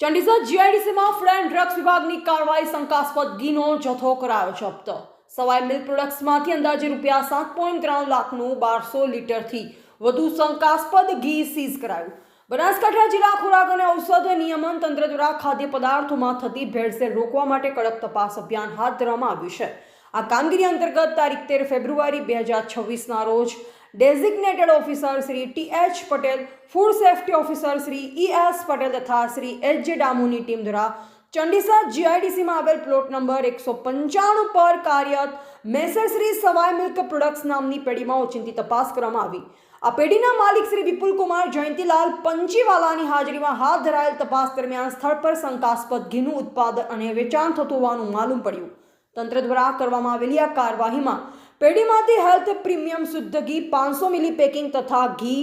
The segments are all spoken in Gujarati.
ચંડીસર જીઆઈડીસીમાં ફૂડ એન્ડ ડ્રગ્સ વિભાગની કાર્યવાહી શંકાસ્પદ ઘીનો જથ્થો કરાયો જપ્ત સવાઈ મિલ્ક પ્રોડક્ટ્સમાંથી અંદાજે રૂપિયા સાત પોઈન્ટ ત્રણ લાખનું બારસો લીટરથી વધુ શંકાસ્પદ ઘી સીઝ કરાયું. બનાસકાંઠા જિલ્લા ખોરાક અને ઔષધ નિયમન તંત્ર દ્વારા ખાદ્ય પદાર્થોમાં થતી ભેળસેળ રોકવા માટે કડક તપાસ અભિયાન હાથ ધરવામાં આવ્યું છે. આ કામગીરી અંતર્ગત તારીખ તેર ફેબ્રુઆરી બે હજાર છવ્વીસના રોજ designated officer Shri T H Patel, food safety officer Shri E S Patel તથા શ્રી એચ જે ડામુની ટીમ દ્વારા ચંડીસર જીઆઈડીસીમાં આવેલ પ્લોટ નંબર એકસો પંચાણું પર કાર્યરત messrs Shri Sawai milk products નામની પેઢીમાં ઓચિંતી તપાસ કરવામાં આવી. આ પેઢીના માલિક શ્રી વિપુલ કુમાર જયંતિલાલ પંચીવાલાની હાજરીમાં હાથ ધરાયેલ તપાસ દરમિયાન સ્થળ પર શંકાસ્પદ ઘીનું ઉત્પાદન અને વેચાણ થતું હોવાનું માલુમ પડ્યું. તંત્ર દ્વારા કરવામાં આવેલી આ કાર્યવાહીમાં પેઢીમાંથી હેલ્થ પ્રીમિયમ શુદ્ધ ઘી, પાંચસો મિલી પેકિંગ તથા ઘી,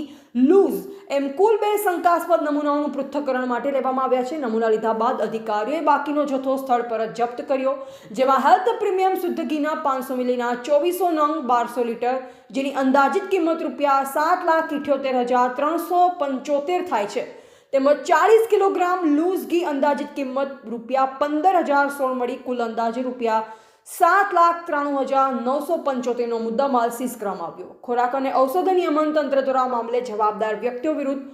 લૂઝ એમ કુલ બે શંકાસ્પદ નમૂનાઓનું પૃથ્થકરણ માટે લેવામાં આવ્યા છે. નમૂના લીધા બાદ અધિકારીઓએ બાકીનો જથ્થો સ્થળ પર જપ્ત કર્યો, જેમાં હેલ્થ પ્રીમિયમ શુદ્ધ ઘીના પાંચસો મિલીના ચોવીસો નંગ બારસો લીટર, જેની અંદાજિત કિંમત રૂપિયા સાત લાખ ઇઠ્યોતેર હજાર ત્રણસો પંચોતેર થાય છે. તેમજ ચાળીસ કિલોગ્રામ લૂઝ ઘી અંદાજિત કિંમત રૂપિયા પંદર હજાર સોળ મળી કુલ અંદાજે રૂપિયા સાત લાખ ત્રાણું હજાર નવસો પંચોતેરનો મુદ્દામાલ સીઝ કરવામાં આવ્યો. ખોરાક અને ઔષધ નિયમન તંત્ર દ્વારા મામલે જવાબદાર વ્યક્તિઓ વિરુદ્ધ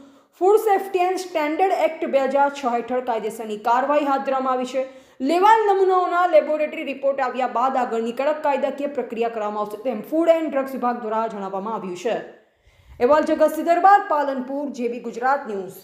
food safety and standard act બે હજાર છ હેઠળ કાયદેસરની કાર્યવાહી હાથ ધરવામાં આવી છે. લેવાલ નમૂનાઓના લેબોરેટરી રિપોર્ટ આવ્યા બાદ આગળની કડક કાયદાકીય પ્રક્રિયા કરવામાં આવશે તેમ ફૂડ એન્ડ ડ્રગ્સ વિભાગ દ્વારા જણાવવામાં આવ્યું છે. અહેવાલ જગત દરબાર પાલનપુર, જેબી ગુજરાત ન્યૂઝ.